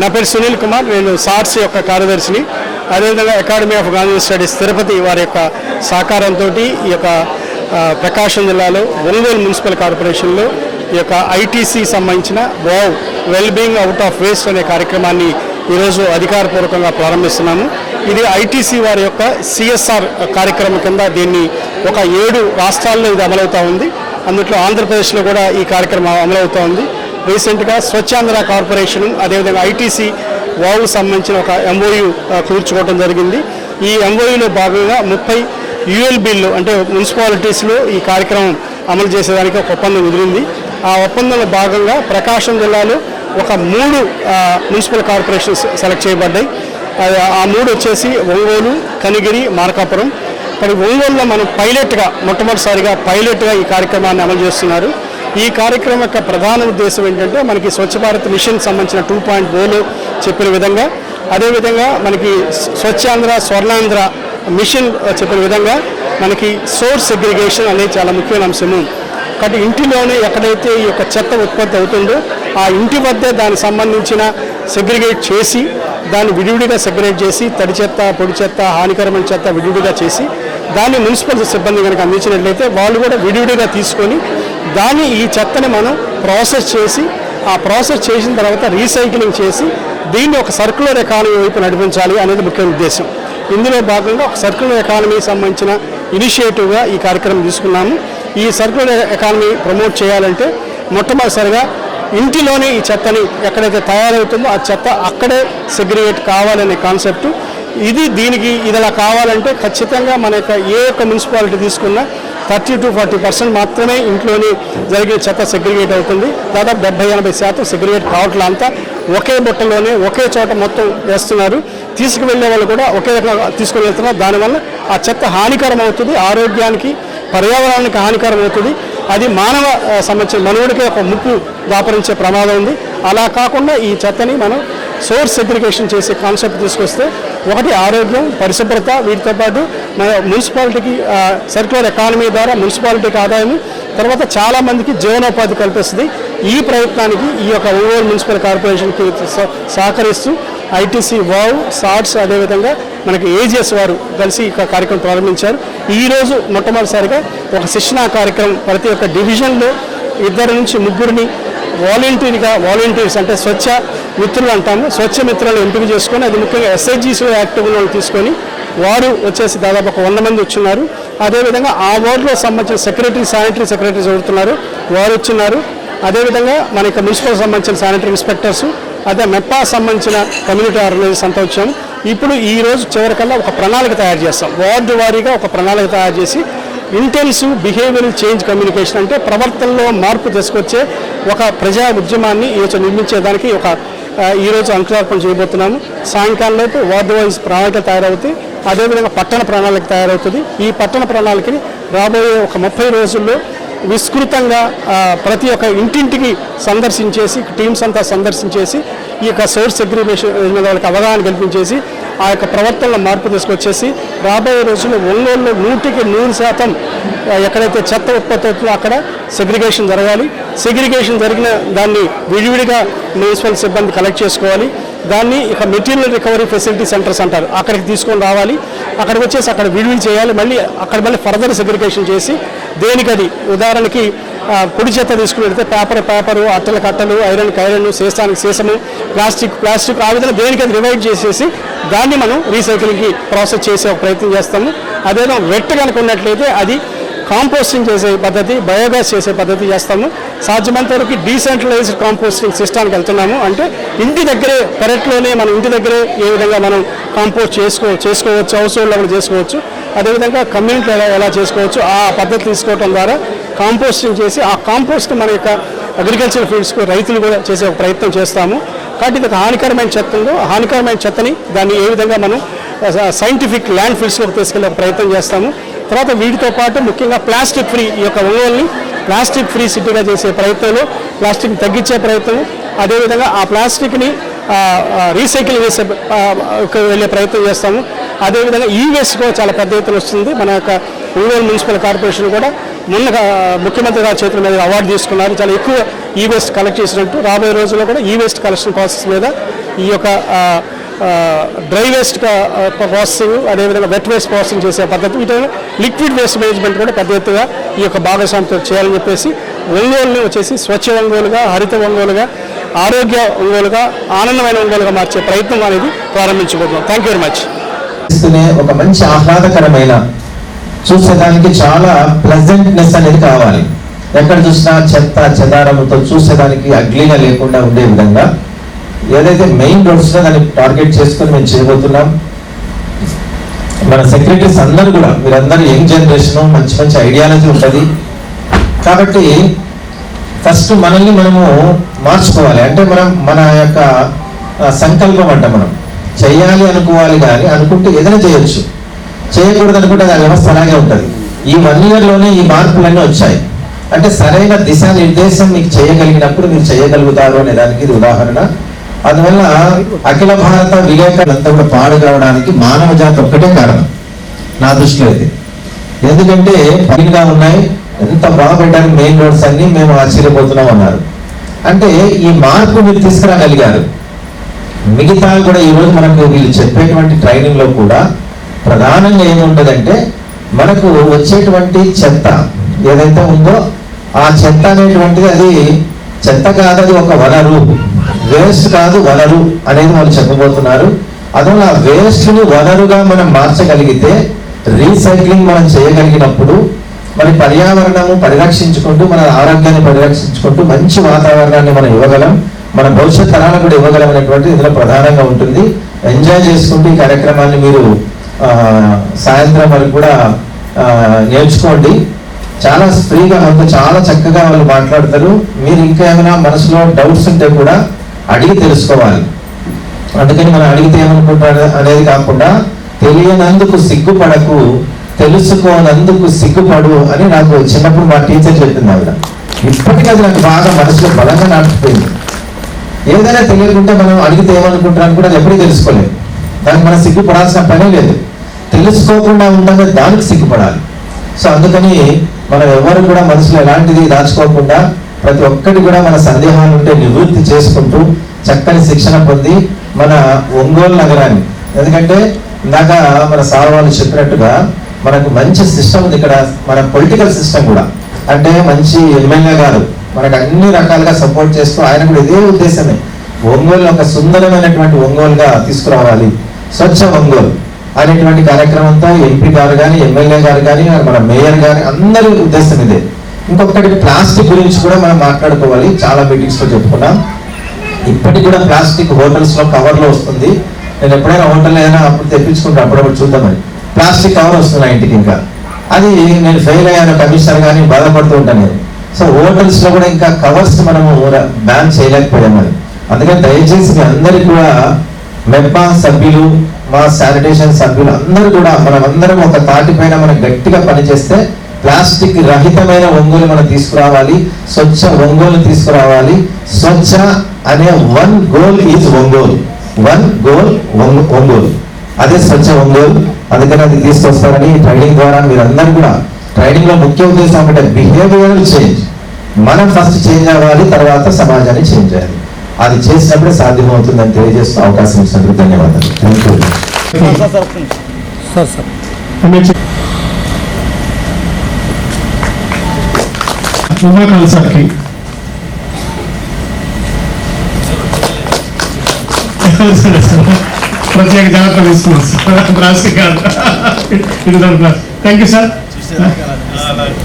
నా పేరు సునీల్ కుమార్ నేను సార్స్ యొక్క కార్యదర్శిని. అదేవిధంగా academy of Gandhi studies Tirupati వారి యొక్క సహకారంతో ఈ యొక్క ప్రకాశం జిల్లాలో ఒంగోలు మున్సిపల్ కార్పొరేషన్లో ఈ యొక్క ఐటీసీ సంబంధించిన wow wellbeing out of waste అనే కార్యక్రమాన్ని ఈరోజు అధికారపూర్వకంగా ప్రారంభిస్తున్నాము. ఇది ఐటీసీ వారి యొక్క సిఎస్ఆర్ కార్యక్రమం కింద దీన్ని ఒక ఏడు రాష్ట్రాల్లో ఇది అమలవుతూ ఉంది. అందులో ఆంధ్రప్రదేశ్లో కూడా ఈ కార్యక్రమం అమలవుతూ ఉంది. రీసెంట్గా స్వచ్ఛాంధ్ర కార్పొరేషన్ అదేవిధంగా ఐటీసీ వావు సంబంధించిన ఒక ఎంఓయూ కూర్చుకోవడం జరిగింది. ఈ ఎంఓయూలో భాగంగా ముప్పై యుఎల్బీలు అంటే మున్సిపాలిటీస్లో ఈ కార్యక్రమం అమలు చేసేదానికి ఒక ఒప్పందం కుదిరింది. ఆ ఒప్పందంలో భాగంగా ప్రకాశం జిల్లాలో ఒక మూడు మున్సిపల్ కార్పొరేషన్స్ సెలెక్ట్ చేయబడ్డాయి. ఆ మూడు వచ్చేసి ఒంగోలు కనిగిరి మార్కాపురం. మరి ఒంగోలులో మనం పైలట్గా మొట్టమొదటిసారిగా పైలట్గా ఈ కార్యక్రమాన్ని అమలు చేస్తున్నారు. ఈ కార్యక్రమం యొక్క ప్రధాన ఉద్దేశం ఏంటంటే మనకి స్వచ్ఛ భారత్ మిషన్ సంబంధించిన టూ పాయింట్ ఓలో చెప్పిన విధంగా అదేవిధంగా మనకి స్వచ్ఛాంధ్ర స్వర్ణాంధ్ర మిషన్ చెప్పిన విధంగా మనకి సోర్స్ సెగ్రిగేషన్ అనేది చాలా ముఖ్యమైన అంశము. కాబట్టి ఇంటిలోనే ఎక్కడైతే ఈ యొక్క చెత్త ఉత్పత్తి అవుతుందో ఆ ఇంటి వద్దే దానికి సంబంధించిన సెగ్రిగేట్ చేసి దాన్ని విడివిడిగా సెగ్రిగేట్ చేసి తడి చెత్త పొడి చెత్త హానికరమైన చెత్త విడివిడిగా చేసి దాన్ని మున్సిపల్ సిబ్బంది కనుక అందించినట్లయితే వాళ్ళు కూడా విడివిడిగా తీసుకొని దాన్ని ఈ చెత్తని మనం ప్రాసెస్ చేసి ఆ ప్రాసెస్ చేసిన తర్వాత రీసైక్లింగ్ చేసి దీన్ని ఒక సర్క్యులర్ ఎకానమీ వైపు నడిపించాలి అనేది ముఖ్య ఉద్దేశం. ఇందులో భాగంగా ఒక సర్క్యులర్ ఎకానమీకి సంబంధించిన ఇనిషియేటివ్గా ఈ కార్యక్రమం తీసుకున్నాము. ఈ సర్క్యులర్ ఎకానమీ ప్రమోట్ చేయాలంటే మొట్టమొదటిసారిగా ఇంటిలోనే ఈ చెత్తని ఎక్కడైతే తయారవుతుందో ఆ చెత్త అక్కడే సెగ్రిగేట్ కావాలనే కాన్సెప్ట్. ఇది దీనికి ఇది అలా కావాలంటే ఖచ్చితంగా మన యొక్క ఏ యొక్క మున్సిపాలిటీ తీసుకున్నా థర్టీ టు ఫార్టీ పర్సెంట్ మాత్రమే ఇంట్లోనే జరిగే చెత్త సెగ్రిగేట్ అవుతుంది. దాదాపు డెబ్బై ఎనభై శాతం సెగ్రిగేట్ కావట్లే అంతా ఒకే బుట్టలోనే ఒకే చోట మొత్తం వేస్తున్నారు. తీసుకువెళ్ళే వాళ్ళు కూడా ఒకే రకంగా తీసుకుని వెళ్తున్నారు. దానివల్ల ఆ చెత్త హానికరం అవుతుంది ఆరోగ్యానికి పర్యావరణానికి హానికరం అవుతుంది అది మానవ సంబంధించిన మనవుడికి ఒక ముప్పు దాపరించే ప్రమాదం ఉంది. అలా కాకుండా ఈ చెత్తని మనం సోర్స్ సెగ్రిగేషన్ చేసే కాన్సెప్ట్ తీసుకొస్తే ఒకటి ఆరోగ్యం పరిశుభ్రత వీటితో పాటు మన మున్సిపాలిటీకి సర్క్యులర్ ఎకానమీ ద్వారా మున్సిపాలిటీకి ఆదాయం తర్వాత చాలామందికి జీవనోపాధి కల్పిస్తుంది. ఈ ప్రయత్నానికి ఈ యొక్క ఒంగోలు మున్సిపల్ కార్పొరేషన్కి సహకరిస్తూ ఐటీసీ వావ్ సాట్స్ అదేవిధంగా మనకి ఏజిఎస్ వారు కలిసి ఈ కార్యక్రమం ప్రారంభించారు. ఈరోజు మొట్టమొదటిసారిగా ఒక శిక్షణా కార్యక్రమం ప్రతి ఒక్క డివిజన్లో ఇద్దరు నుంచి ముగ్గురిని వాలంటీర్గా వాలంటీర్స్ అంటే స్వచ్ఛ మిత్రులు అంటాము. స్వచ్ఛ మిత్రులు ఎంపిక చేసుకొని అది ముఖ్యంగా ఎస్ఐజీసీ యాక్టివ్ వాళ్ళు తీసుకొని వారు వచ్చేసి దాదాపు ఒక వంద మంది వచ్చిన్నారు. అదేవిధంగా ఆ వార్డులో సంబంధించిన సెక్రటరీ శానిటరీ సెక్రటరీస్ చదువుతున్నారు వారు వచ్చినారు అదేవిధంగా మనకి మున్సిపల్ సంబంధించిన శానిటరీ ఇన్స్పెక్టర్స్ అదే మెప్పా సంబంధించిన కమ్యూనిటీ ఆర్గనైజర్స్ అంతా వచ్చాము ఇప్పుడు ఈ రోజు చివరికల్లా ఒక ప్రణాళిక తయారు చేస్తాం. వార్డు వారీగా ఒక ప్రణాళిక తయారు చేసి ఇంటెన్సివ్ బిహేవియరల్ చేంజ్ కమ్యూనికేషన్ అంటే ప్రవర్తనలో మార్పు తీసుకొచ్చే ఒక ప్రజా ఉద్యమాన్ని ఈరోజు నిర్మించేదానికి ఒక ఈరోజు అంకురార్పణ చేయబోతున్నాము. సాయంకాలంలోపు వార్డు వైజ్ ప్రణాళిక తయారవుతాయి అదేవిధంగా పట్టణ ప్రణాళిక తయారవుతుంది. ఈ పట్టణ ప్రణాళికని రాబోయే ఒక ముప్పై రోజుల్లో విస్తృతంగా ప్రతి ఒక్క ఇంటింటికి సందర్శించేసి టీమ్స్ అంతా సందర్శించేసి ఈ యొక్క సోర్స్ అగ్రిమేషన్ మీద వాళ్ళకి అవగాహన కల్పించేసి ఆ యొక్క ప్రవర్తనలో మార్పు తీసుకొచ్చేసి రాబోయే రోజుల్లో ఒంగోలులో నూటికి నూరు శాతం ఎక్కడైతే చెత్త ఉత్పత్తి అవుతుందో అక్కడ సెగ్రిగేషన్ జరగాలి. సెగ్రిగేషన్ జరిగిన దాన్ని విడివిడిగా మున్సిపల్ సిబ్బంది కలెక్ట్ చేసుకోవాలి. దాన్ని ఇక మెటీరియల్ రికవరీ ఫెసిలిటీ సెంటర్స్ అంటారు. అక్కడికి తీసుకొని రావాలి. అక్కడికి వచ్చేసి అక్కడ విడివిడి చేయాలి. మళ్ళీ అక్కడ మళ్ళీ ఫర్దర్ సెగ్రిగేషన్ చేసి దేనికది? ఉదాహరణకి పొడి చెత్త తీసుకుని వెళ్తే పేపర్ పేపరు అట్టలు కట్టలు ఐరన్ కైరన్ సీసానికి సీసము ప్లాస్టిక్ ప్లాస్టిక్ ఆ విధంగా దేనికి రివైడ్ చేసేసి దాన్ని మనం రీసైక్లింగ్కి ప్రాసెస్ చేసే ఒక ప్రయత్నం చేస్తాము. అదేదో వెట్ కనుక ఉన్నట్లయితే అది కాంపోస్టింగ్ చేసే పద్ధతి బయోగ్యాస్ చేసే పద్ధతి చేస్తాము. సాధ్యమంత వరకు డీసెంట్రలైజ్డ్ కాంపోస్టింగ్ సిస్టానికి వెళ్తున్నాము. అంటే ఇంటి దగ్గరే పెరట్లోనే మన ఇంటి దగ్గరే ఏ విధంగా మనం కాంపోస్ట్ చేసుకో చేసుకోవచ్చు హౌస్ హోల్డ్ లెవెల్ చేసుకోవచ్చు. అదేవిధంగా కమ్యూనిటీ ఎలా ఎలా చేసుకోవచ్చు ఆ పద్ధతి తీసుకోవడం ద్వారా కాంపోస్టింగ్ చేసి ఆ కాంపోస్ట్ మన యొక్క అగ్రికల్చర్ ఫీల్డ్స్కు రైతులు కూడా చేసే ఒక ప్రయత్నం చేస్తాము. కాబట్టి ఇది ఒక హానికరమైన చెత్త ఉందో హానికరమైన చెత్తని దాన్ని ఏ విధంగా మనం సైంటిఫిక్ ల్యాండ్ ఫీల్డ్స్లోకి తీసుకెళ్ళే ప్రయత్నం చేస్తాము. తర్వాత వీటితో పాటు ముఖ్యంగా ప్లాస్టిక్ ఫ్రీ ఈ యొక్క ఒంగోలుని ప్లాస్టిక్ ఫ్రీ సిటీగా చేసే ప్రయత్నంలో ప్లాస్టిక్ తగ్గించే ప్రయత్నం. అదేవిధంగా ఆ ప్లాస్టిక్ని రీసైకిల్ చేసే వెళ్ళే ప్రయత్నం చేస్తాము. అదేవిధంగా ఈ వేస్ట్ కూడా చాలా పెద్ద ఎత్తున వస్తుంది. మన యొక్క ఒంగోలు మున్సిపల్ కార్పొరేషన్ కూడా ముందుగా ముఖ్యమంత్రి గారి చేతుల మీద అవార్డు తీసుకున్నారు. చాలా ఎక్కువ ఈ వేస్ట్ కలెక్ట్ చేసినట్టు. రాబోయే రోజుల్లో కూడా ఈ వేస్ట్ కలెక్షన్ ప్రాసెస్ మీద ఈ యొక్క డ్రై వేస్ట్ ప్రాసెసింగ్ అదేవిధంగా వెట్ వేస్ట్ ప్రాసెసింగ్ చేసే పద్ధతి వీటి లిక్విడ్ వేస్ట్ మేనేజ్మెంట్ కూడా పెద్ద ఎత్తుగా ఈ యొక్క భాగస్వామితో చేయాలని చెప్పేసి ఒంగోలుని వచ్చేసి స్వచ్ఛ ఒంగోలుగా హరిత ఒంగోలుగా ఆరోగ్య ఒంగోలుగా ఆనందమైన ఒంగోలుగా మార్చే ప్రయత్నం అనేది ప్రారంభించబోతున్నాం. థ్యాంక్ యూ వెరీ మచ్ ఒక మంచి ఆహ్లాదకరమైన చూసేదానికి చాలా ప్లెజెంట్నెస్ అనేది కావాలి. ఎక్కడ చూసినా చెత్త చెదారముతో చూసేదానికి అగ్లీగా లేకుండా ఉండే విధంగా ఏదైతే మెయిన్ రోడ్స్ దాన్ని టార్గెట్ చేసుకొని మేము చేయబోతున్నాం. మన సెక్రటరీస్ అందరూ కూడా మీరందరూ యంగ్ జనరేషన్ మంచి మంచి ఐడియాలజీ ఉంటుంది. కాబట్టి ఫస్ట్ మనల్ని మనము మార్చుకోవాలి. అంటే మనం మన యొక్క సంకల్పం అంట మనం. చేయాలి అనుకోవాలి కానీ అనుకుంటే ఏదైనా చేయొచ్చు. చేయకూడదు అనుకుంటే దాని వ్యవస్థ అలాగే ఉంటుంది. ఈ వన్ ఇయర్లోనే ఈ మార్పులన్నీ వచ్చాయి. అంటే సరైన దిశానిర్దేశం మీకు చేయగలిగినప్పుడు మీరు చేయగలుగుతారు అనే దానికి ఇది ఉదాహరణ. అందువల్ల అఖిల భారత విలేకరులంతా కూడా పాడు కావడానికి మానవ జాతి ఒక్కటే కారణం. నా దృష్టిలో అయితే. ఎందుకంటే పనిగా ఉన్నాయి ఎంత బాగా మెయిన్ రోడ్స్ అన్ని మేము ఆశ్చర్యపోతున్నాం అన్నారు. అంటే ఈ మార్పు మీరు తీసుకురాగలిగారు. మిగతా కూడా ఈరోజు మనకు వీళ్ళు చెప్పేటువంటి ట్రైనింగ్లో కూడా ప్రధానంగా ఏముంటదంటే మనకు వచ్చేటువంటి చెత్త ఏదైతే ఉందో ఆ చెత్త అనేటువంటిది అది చెత్త కాదు అది ఒక వనరు. వేస్ట్ కాదు వనరు అనేది వాళ్ళు చెప్పబోతున్నారు. అందువల్ల ఆ వనరుగా మనం మార్చగలిగితే రీసైక్లింగ్ మనం చేయగలిగినప్పుడు మరి పర్యావరణము పరిరక్షించుకుంటూ మన ఆరోగ్యాన్ని పరిరక్షించుకుంటూ మంచి వాతావరణాన్ని మనం ఇవ్వగలం. మన భవిష్యత్ తరాలకు కూడా ఇవ్వగలమైనటువంటి ఇందులో ప్రధానంగా ఉంటుంది. ఎంజాయ్ చేసుకుంటూ ఈ కార్యక్రమాన్ని మీరు సాయంత్రం వరకు కూడా నేర్చుకోండి. చాలా ఫ్రీగా అంత చాలా చక్కగా వాళ్ళు మాట్లాడతారు. మీరు ఇంకా ఏమైనా మనసులో డౌట్స్ ఉంటే కూడా అడిగి తెలుసుకోవాలి. అందుకని మనం అడిగితే ఏమనుకుంటారు అనేది కాకుండా తెలియనందుకు సిగ్గుపడకు తెలుసుకోనందుకు సిగ్గుపడు అని నాకు చిన్నప్పుడు మా టీచర్ చెప్పింది ఆవిడ. ఇప్పటికీ అది నాకు బాగా మనసులో బలంగా నాటుకుపోయింది. ఏదైనా తెలియకుండా మనం అడిగితే ఏమనుకుంటున్నాను కూడా అది ఎప్పుడూ తెలుసుకోలేదు. దానికి మనం సిగ్గుపడాల్సిన పనే లేదు. తెలుసుకోకుండా ఉండమే దానికి సిగ్గుపడాలి. సో అందుకని మనం ఎవరు కూడా మనసులో ఎలాంటిది దాచుకోకుండా ప్రతి ఒక్కటి కూడా మన సందేహాలు ఉంటే నివృత్తి చేసుకుంటూ చక్కని శిక్షణ పొంది మన ఒంగోలు నగరాన్ని. ఎందుకంటే ఇందాక మన సార్ వాళ్ళు చెప్పినట్టుగా మనకు మంచి సిస్టమ్ ఉంది ఇక్కడ మన పొలిటికల్ సిస్టమ్ కూడా. అంటే మంచి ఎమ్మెల్యే గారు. మనకు అన్ని రకాలుగా సపోర్ట్ చేస్తూ ఆయన కూడా ఇదే ఉద్దేశమే. ఒంగోలు ఒక సుందరమైనటువంటి ఒంగోలుగా తీసుకురావాలి. స్వచ్ఛ ఒంగోలు అనేటువంటి కార్యక్రమంతో ఎంపీ గారు కానీ ఎమ్మెల్యే గారు కానీ మన మేయర్ గారు అందరి ఉద్దేశం ఇదే. ఇంకొకటి ప్లాస్టిక్ గురించి కూడా మనం మాట్లాడుకోవాలి. చాలా మీటింగ్స్లో చెప్పుకున్నాం. ఇప్పటికి కూడా ప్లాస్టిక్ హోటల్స్లో కవర్లో వస్తుంది. నేను ఎప్పుడైనా హోటల్ ఏదైనా అప్పుడు తెప్పించుకుంటా అప్పుడప్పుడు చూద్దామని ప్లాస్టిక్ కవర్ వస్తుంది నా ఇంటికి ఇంకా. అది నేను ఫెయిల్ అయ్యాను కమిషనర్ కానీ బాధపడుతూ ఉంటాను నేను. సో హోటల్స్లో కూడా ఇంకా కవర్స్ మనము బ్యాన్ చేయలేకపోయాం మరి. అందుకని దయచేసి మీ అందరికి కూడా మెప్పా సభ్యులు మా శానిటేషన్ సభ్యులు అందరూ కూడా మనమందరం ఒక తాటి పైన మనం గట్టిగా పనిచేస్తే ప్లాస్టిక్ రహితమైన ఒంగోలు మనం తీసుకురావాలి స్వచ్ఛ ఒంగోలు తీసుకురావాలి. స్వచ్ఛ అనే one goal is Ongole. One goal Ongole. అదే స్వచ్ఛ ఒంగోలు. అందుకని అది తీసుకొస్తారని ట్రైనింగ్ ద్వారా మీరందరూ కూడా ట్రైనింగ్లో ముఖ్య ఉద్దేశం అంటే బిహేవియరల్ చేంజ్ మనం ఫస్ట్ చేంజ్ అవ్వాలి తర్వాత సమాజాన్ని చేంజ్ చేయాలి. అది చేసినప్పుడే సాధ్యమవుతుందని తెలియజేస్తూ అవకాశం ఇచ్చినందుకు ధన్యవాదాలు. థ్యాంక్ యూ ఉమాకాంత్ సార్కి ప్రత్యేక జాగ్రత్త తీసుకున్నాం. Sir plastic thank you sir Ciudad de Caballos.